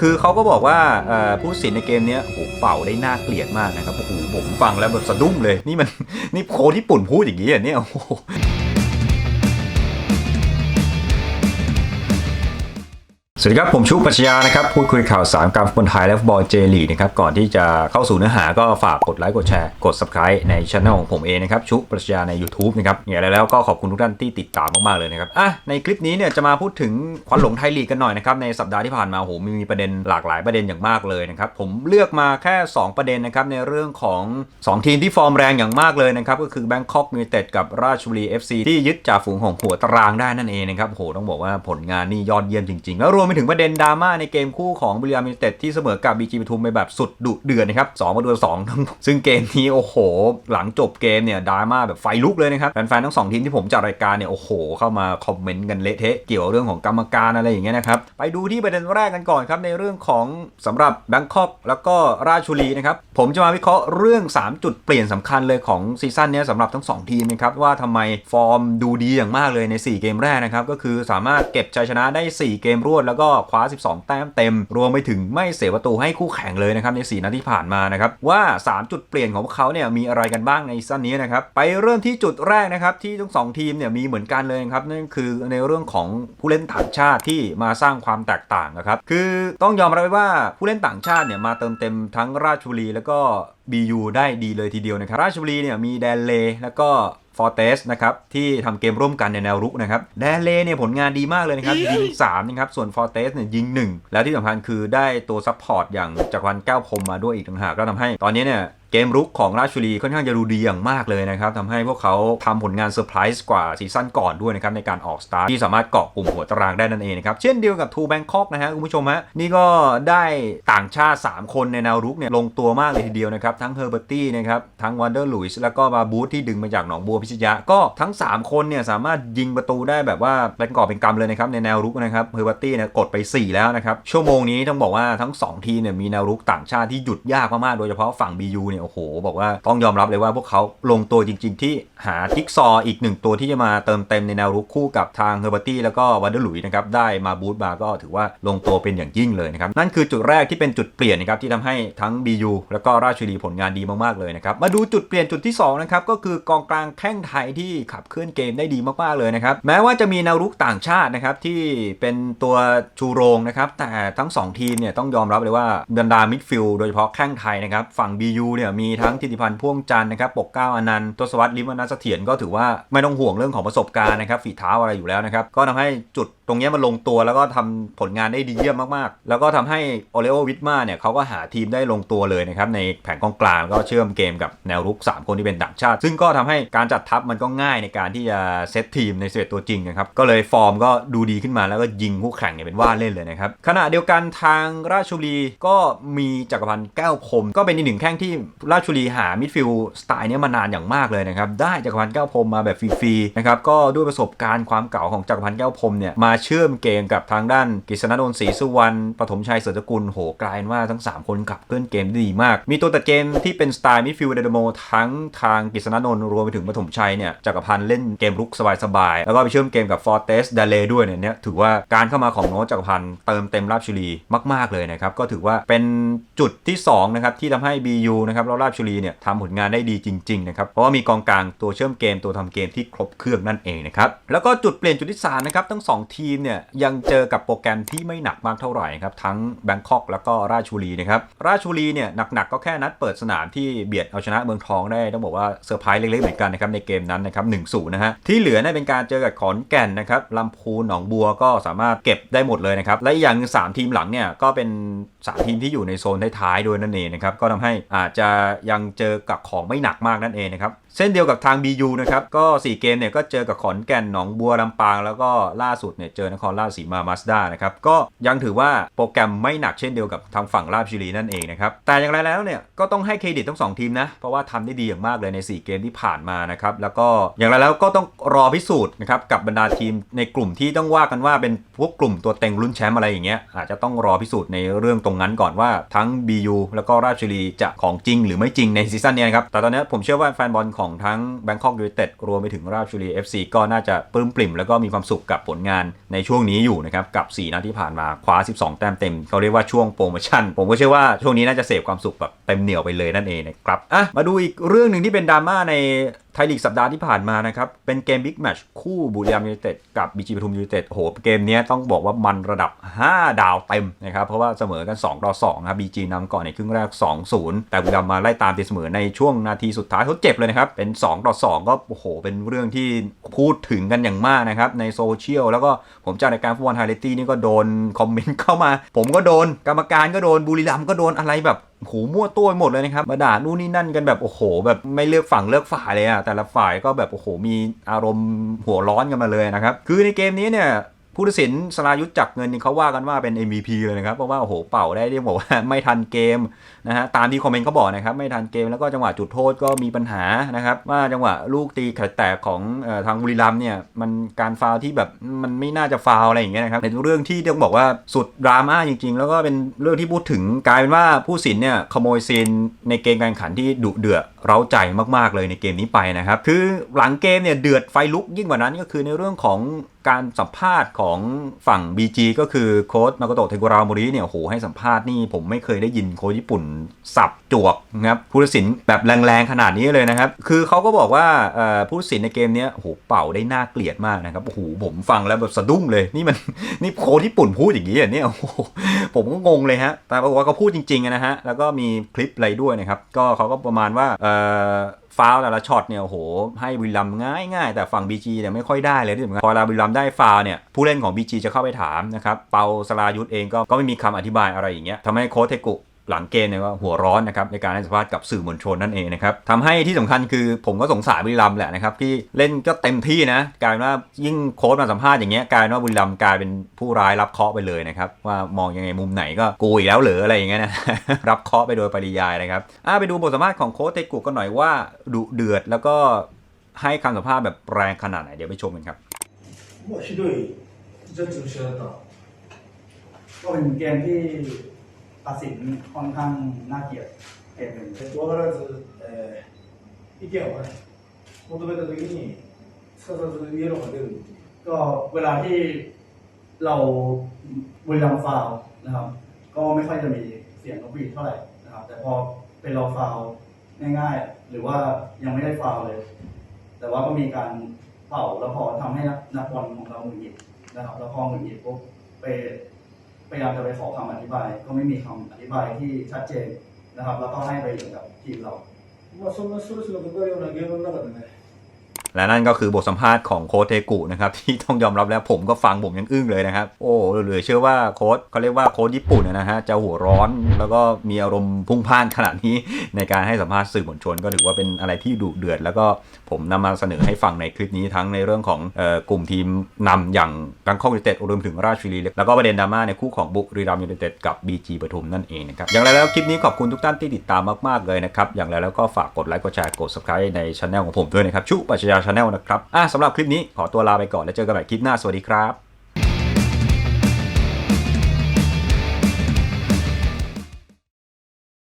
คือเขาก็บอกว่าผู้สินในเกมนี้โอ้โหเป่าได้น่าเกลียดมากนะครับโอ้โหผมฟังแล้วแบบสะดุ้งเลย นี่มันนี่โค้ชญี่ปุ่นพูดอย่างนี้เหรอะเนี่ยโอ้ วัสดีครับ ผมชุปรัชญานะครับ พูดคุยข่าวสารการฟุตบอลไทยและฟุตบอลเจลีกนะครับ ก่อนที่จะเข้าสู่เนื้อหาก็ฝากกดไลค์กดแชร์กด subscribe ในช่องของผมเองนะครับ ชุปัชญาใน YouTube นะครับอย่างไรแล้วก็ขอบคุณทุกท่านที่ติดตามมาก ๆ เลยนะครับ อะ ในคลิปนี้เนี่ยจะมาพูดถึงควันหลงไทยลีกกันหน่อยนะครับ ในสัปดาห์ที่ผ่านมาโอ้โหมีประเด็นหลากหลายประเด็นอย่างมากเลยนะครับผมเลือกมาแค่ 2 ประเด็นนะครับในเรื่องของ 2 ทีมที่ฟอร์มแรงอย่างมากเลยนะครับก็คือแบงคอกยู n นเต็ดกับราชบุรี FC ที่ยึดจ่าฝูงของหัวตารางได้นั่นเองนะครับโอ้โหต้องบอกว่าผลงานนี่ยอดเยี่ยมจริงๆ แล้วรวมไปถึงประเด็นดราม่าในเกมคู่ของบุรีรัมย์ยู n นเต็ดที่เสมอกับบีจีปทุมไปแบบสุดดุเดือดนะครับสองประตูสองทั้งซึ่งเกมนี้โอ้โห หลังจบเกมเนี่ยดราม่าแบบไฟลุกเลยนะครับแฟนๆทั้งสองทีมที่ผมจัดรายการเนี่ยโอ้โห เข้ามาคอมเมนต์กันเละเทะเกี่ยวเรื่องของกรรมการอะไรอย่างเงี้ยนะครับไปดูที่ประเด็นแรกกันก่อนครับในเรื่องของสำหรับแบงคอกแล้วก็ราชบุรีนะครับผมจะมาวิเคราะห์เรื่อง 3 จุดเปลี่ยนสำคัญเลยของซีซั่นนี้สำหรับทั้ง 2 ทีมนะครับว่าทำไมฟอร์มดูดีอย่างมากเลยใน 4 เกมแรกนะครับก็คือสามารถเก็บชัยชนะได้ 4 เกมรวดแล้วก็คว้า 12 แต้มเต็ม รวมไปถึงไม่เสียประตูให้คู่แข่งเลยนะครับใน 4นัดที่ผ่านมานะครับว่า 3 จุดเปลี่ยนของพวกเขาเนี่ยมีอะไรกันบ้างในซั่นนี้นะครับไปเริ่มที่จุดแรกนะครับที่ทั้งสองทีมเนี่ยมีเหมือนกันเลยครับนั่นคือในเรื่องของผู้เล่นต่างชาติที่มาสร้างความแตกต่างนะครับคือต้องยอมรับไว้ว่าผู้เล่นต่างชาติเนี่ยมาเติมเต็มทั้งราชบุรีแล้วก็ BU ได้ดีเลยทีเดียวนะครับราชบุรีเนี่ยมีแดนเลแล้วก็ ฟอร์เตสนะครับที่ทำเกมร่วมกันในแนวรุกนะครับแดนเลเนี่ยผลงานดีมากเลยนะครับยิง3นะครับส่วนฟอร์เตสเนี่ยยิง 1 แล้วที่สำคัญคือได้ตัวซัพพอร์ตอย่างจักรพันธ์แก้วพรหมมาด้วยอีกต่างหากก็ทำให้ตอนนี้เนี่ยเกมรุกของราชบุรีค่อนข้างจะดูดีอย่างมากเลยนะครับทำให้พวกเขาทำผลงานเซอร์ไพรส์กว่าซีซั่นก่อนด้วยนะครับในการออกสตาร์ทที่สามารถเกาะกลุ่มหัวตารางได้นั่นเองนะครับเช่นเดียวกับทูแบงคอกนะฮะคุณผู้ชมฮะนี่ก็ได้ต่างชาติ 3 คนในแนวรุกเนี่ยลงตัวมากเลยทีเดียวนะครับทั้งเฮอร์เบอร์ตี้นะครับทั้งวันเดอร์ลุยส์แล้วก็มาบูธที่ดึงมาจากหนองบัวพิชยะก็ทั้ง 3 คนเนี่ยสามารถยิงประตูได้แบบว่าเป็นกอบเป็นกำเลยนะครับในแนวรุกนะครับเฮอร์เบอร์ตี้เนี่ยกดไป 4 แล้วนะครับชั่วโมงนี้ต้องบอกว่าทั้ง 2 ทีเนี่ยมีแนวรุกต่างชาติที่หยุดยากมากๆโดยเฉพาะฝั่ง BU เนี่ยโอ้โห บอกว่าต้องยอมรับเลยว่าพวกเขาลงตัวจริง ๆ ที่หาจิกซอว์อีกหนึ่งตัวที่จะมาเติมเต็มในแนวรุกคู่กับทางเฮอร์เบอร์ตี้แล้วก็วันเดอร์ลุยนะครับได้มาบูธมาก็ถือว่าลงตัวเป็นอย่างยิ่งเลยนะครับนั่นคือจุดแรกที่เป็นจุดเปลี่ยนนะครับที่ทำให้ทั้ง BU แล้วก็ราชบุรีผลงานดีมากๆเลยนะครับมาดูจุดเปลี่ยนจุดที่2นะครับก็คือกองกลางแข้งไทยที่ขับเคลื่อนเกมได้ดีมากๆเลยนะครับแม้ว่าจะมีแนวรุกต่างชาตินะครับที่เป็นตัวชูโรงนะครับแต่ทั้งสองทีมเนี่ยต้องยอมรับเลยว่าบรรดามิดฟิลด์โดยเฉพาะแข้งไทยนะครับฝั่ง BU เนี่ยมีทั้งทิติพันธ์พ่วงจันทร์นะครับปกเก้าอนันต์ทศวรรษลิมวนาเถียรก็ถือว่าไม่ต้องห่วงเรื่องของประสบการณ์นะครับฝีเท้าอะไรอยู่แล้วนะครับก็ทำให้จุด ตรงนี้มันลงตัวแล้วก็ทำผลงานได้ดีเยี่ยมมากๆ แล้วก็ทำให้โอเลโอวิทมาเนี่ยเขาก็หาทีมได้ลงตัวเลยนะครับ ในแผงกองกลางก็เชื่อมเกมกับแนวรุก 3 คนที่เป็นต่างชาติ ซึ่งก็ทำให้การจัดทัพมันก็ง่ายในการที่จะเซตทีมในเซตตัวจริงนะครับ ก็เลยฟอร์มก็ดูดีขึ้นมาแล้วก็ยิงคู่แข่งเนี่ยเป็นว่าเล่นเลยนะครับ ขณะเดียวกันทางราชบุรีก็มีจักรพันธ์แก้วพรมก็เป็นอีกหนึ่งแข้งที่ราชบุรีหามิดฟิลด์สไตล์เนี้ยมานานอย่างมากเลยนะครับได้จักรพันธ์แก้วพรมมาแบบฟรีๆนะครับก็ด้วยประสบการณ์ความเก่าของจักรพันธ์แก้วพรมเนี่ยมาเชื่อมเกมกับทางด้านกฤษณนนท์ศรีสุวรรณปฐมชัยเสือสกุลโหกลายว่าทั้ง 3 คนขับเคลื่อนเกมได้ดีมาก มีตัวตัดเกมที่เป็นสไตล์มิฟิลด์ไดนาโมทั้งทางกฤษณนนท์รวมไปถึงปฐมชัยเนี่ยจักรพันธ์เล่นเกมรุกสบายๆ แล้วก็ไปเชื่อมเกมกับฟอร์เตสดาเลด้วยเนี่ยถือว่าการเข้ามาของโน้ตจักรพันธ์เติมเต็มราบชุรีมาก ๆเลยนะครับก็ถือว่าเป็นจุดที่2นะครับที่ทำให้ BU นะครับแล้วราชบุรีเนี่ยทำผลงานได้ดีจริงๆนะครับเพราะว่ามีกองกลางตัวเชื่อมเกมตัวทำเกมที่ครบเครื่องนั่นเองนะครับแล้วก็จุดเปลี่ยนจุดที่3นะครับทั้ง2ทีมเนี่ยยังเจอกับโปรแกรมที่ไม่หนักมากเท่าไหร่ครับ ทั้งแบงคอกแล้วก็ราชบุรีนะครับ ราชบุรีเนี่ยหนักๆก็แค่นัดเปิดสนามที่เบียดเอาชนะเมืองทองได้ ต้องบอกว่าเซอร์ไพรส์เล็กๆเหมือนกันนะครับในเกมนั้นนะครับ1-0นะฮะที่เหลือเนี่ยเป็นการเจอกับขอนแก่นนะครับลำพูนหนองบัวก็สามารถเก็บได้หมดเลยนะครับและอย่างสามทีมหลังเนี่ยก็เป็นสามทีมที่อยู่ในโซนท้ายๆด้วยนั่นเองนะครับก็ทำให้อาจจะยังเจอกับของไม่หนักมากนั่นเองนะครับ เช่นเดียวกับทาง BU นะครับ ก็ 4 เกมเนี่ยก็เจอกับขอนแก่นหนองบัวลำปาง แล้วก็ล่าสุดเนี่ยเจอนครราชสีมามาสด้านะครับ ก็ยังถือว่าโปรแกรมไม่หนักเช่นเดียวกับทางฝั่งราชบุรีนั่นเองนะครับ แต่อย่างไรแล้วเนี่ยก็ต้องให้เครดิตทั้งสองทีมนะ เพราะว่าทำได้ดีอย่างมากเลยใน 4 เกมที่ผ่านมานะครับ แล้วก็อย่างไรแล้วก็ต้องรอพิสูจน์นะครับกับบรรดาทีมในกลุ่มที่ต้องว่ากันว่าเป็นพวกกลุ่มตัวเต็งลุ้นแชมป์อะไรอย่างเงี้ยอาจจะต้องรอพิสูจน์ในเรื่องตรงนั้นก่อนว่าทั้ง BU แล้วก็ราชบุรีจะของจริงหรือไม่จริงในซีซั่นนี้นะครับแต่ตอนนี้ผมเชื่อว่าแฟนบอลของของทั้ง Bangkok United รวมไปถึงราชบุรี FC ก็น่าจะปลื้มปริ่มแล้วก็มีความสุขกับผลงานในช่วงนี้อยู่นะครับ กับ 4นัดที่ผ่านมาคว้า 12 แต้มเต็มเขาเรียกว่าช่วงโปรโมชั่น ผมก็เชื่อว่าช่วงนี้น่าจะเสพความสุขแบบเต็มเหนียวไปเลยนั่นเองนะครับอะมาดูอีกเรื่องหนึ่งที่เป็นดราม่าใน ไทยลีกสัปดาห์ที่ผ่านมานะครับ เป็นเกมบิ๊กแมชคู่บุรีรัมย์ยูไนเต็ดกับบีจีปทุมยูไนเต็ดโหเกมนี้ต้องบอกว่ามันระดับ 5 ดาวเต็มนะครับ เพราะว่าเสมอกัน 2 ต่อ2นะครับบีจีนำก่อนในครึ่งแรก 2-0 แต่บุรีรัมย์มาไล่ตามตีเสมอในช่วงนาทีสุดท้ายทดเจ็บเลยนะครับ เป็น 2 ต่อ 2 ก็โอ้โห เป็นเรื่องที่พูดถึงกันอย่างมากนะครับ ในโซเชียลแล้วก็ผมจากรายการฟุตบอลไฮไลตี้นี่ก็โดนคอมเมนต์เข้ามา ผมก็โดนกรรมการก็โดนบุรีรัมย์ก็โดนอะไรแบบหูมั่วตัวหมดเลยนะครับมาด่านู่นนี่นั่นกันแบบโอ้โห แบบไม่เลือกฝั่งเลือกฝ่ายเลยอะแต่ละฝ่ายก็แบบโอ้โหมีอารมณ์หัวร้อนกันมาเลยนะครับคือในเกมนี้เนี่ย ผู้ตัดสินสรายุทธจักเงินนี่เขาว่ากันว่าเป็น MVP เลยนะครับ เพราะว่าโอ้โหเป่าได้เรียกบอกว่าไม่ทันเกมนะฮะตามที่คอมเมนต์เขาบอกนะครับ ไม่ทันเกมแล้วก็จังหวะจุดโทษก็มีปัญหานะครับ ว่าจังหวะลูกตีแตกของอทางบุรีรัมเนี่ยมันการฟาวที่แบบมันไม่น่าจะฟาวอะไรอย่างเงี้ยนะครับเป็นเรื่องที่ต้องบอกว่าสุดดราม่าจริง ๆ แล้วก็เป็นเรื่องที่พูดถึงกลายเป็นว่าผู้สินเนี่ยขโมยซีนในเกมการแข่งขันที่ดุเดือดเร้าใจมากๆเลยในเกมนี้ไปนะครับคือหลังเกมเนี่ยเดือดไฟลุกยิ่งกว่านั้นก็คือในเรื่องของ การสัมภาษณ์ของฝั่ง BG ก็คือโค้ชมาโกโตะเทกุราโมริเนี่ยโหให้สัมภาษณ์นี่ผมไม่เคยได้ยินโค้ชญี่ปุ่น สับจวกนะครับผู้ตัดสินแบบแรงๆ ขนาดนี้เลยนะครับ คือเขาก็บอกว่าผู้ตัดสินในเกมนี้โหเป่าได้น่าเกลียดมากนะครับโอ้โหผมฟังแล้วแบบสะดุ้งเลย นี่มันนี่โค้ชญี่ปุ่นพูดอย่างนี้เนี่ยโอ้โห ผมก็งงเลยฮะ แต่ปรากฏว่าเขาพูดจริงๆนะฮะ แล้วก็มีคลิปอะไรด้วยนะครับ ก็เขาก็ประมาณว่า เอ่อฟาวแต่ละช็อตเนี่ยโหให้บุรีรัมง่ายง่ายๆแต่ฝั่ง BG เนี่ยไม่ค่อยได้เลยที่สำคัญพอเวลาบุรีรัมได้ฟาวเนี่ยผู้เล่นของ BG จะเข้าไปถามนะครับเปาสลายุทธเองก็ก็ไม่มีคำอธิบายอะไรอย่างเงี้ยทำให้โค้ชเทกุ หลังเกมเนี่ยก็หัวร้อนนะครับในการให้สัมภาษณ์กับสื่อมวลชนนั่นเองนะครับทำให้ที่สำคัญคือผมก็สงสารบุรีรัมแหละนะครับที่เล่นก็เต็มที่นะกลายว่ายิ่งโค้ชมาสัมภาษณ์อย่างเงี้ยกลายว่าบุรีรัมกลายเป็นผู้ร้ายรับเคาะไปเลยนะครับว่ามองยังไงมุมไหนก็กูอีกแล้วเหรืออะไรอย่างเงี้ยนะรับเคาะไปโดยปริยายนะครับอ่าไปดูบทสัมภาษณ์ของโค้ชเตกุกกันหน่อยว่าดุเดือดแล้วก็ให้คำสัมภาษณ์แบบแรงขนาดไหนเดี๋ยวไปชมกันครับว่าひどいジャッジの試合だった特にゲームที่ ตัดสินค่อนข้างน่าเกลียดเกมหนึ่ง えっと、分からず、えー意見をね、求めたときに、すかさずイエローが出るっていう。 ก็เวลาที่เราบริลัมย์ฟาวล์นะครับ ก็ไม่ค่อยจะมีเสียงนกหวีดเท่าไหร่นะครับ แต่พอเป็นเราฟาวล์ง่ายๆ หรือว่ายังไม่ได้ฟาวล์เลย แต่ว่าก็มีการเป่าแล้วพอทำให้นักนักบอลของเราหงุดหงิดนะครับ แล้วพอหงุดหงิดปุ๊บไป พยายามจะไปขอคำอธิบาย ก็ไม่มีคำอธิบายที่ชัดเจนนะครับ แล้วก็ให้ไปอยู่กับทีมเรา まあ、そんなストレスがかかるようなゲームの中でね、 และนั่นก็คือบทสัมภาษณ์ของโค้ชเทกุนะครับที่ต้องยอมรับแล้วผมก็ฟังผมยังอึ้งเลยนะครับ โอ้เหลือเชื่อว่าโค้ชเขาเรียกว่าโค้ชญี่ปุ่นนะฮะจะหัวร้อนแล้วก็มีอารมณ์พุ่งพ่านขนาดนี้ในการให้สัมภาษณ์สื่อมวลชน ก็ถือว่าเป็นอะไรที่ดุเดือด แล้วก็ผมนำมาเสนอให้ฟังในคลิปนี้ทั้งในเรื่องของออกลุ่มทีมนำอย่างกังคอกยูไนเต็ดรวมถึงราชบุรีแล้วก็ประเด็นดราม่าในคู่ของบุรีรัมยูไนเต็ดกับ BG ปทุมนั่นเองนะครับอย่างไรแล้วคลิปนี้ขอบคุณทุกท่านที่ติดตามมากๆเลยนะครับอย่างไรแล้วก็ฝากกดไลค์กดแชร์กด subscribe ในช anel ของผมด้วยนะครับชุปัชญาช anel นะครับอะสำหรับคลิปนี้ขอตัวลาไปก่อนแล้วเจอกันใหม่คลิปหน้าสวัสดีครับ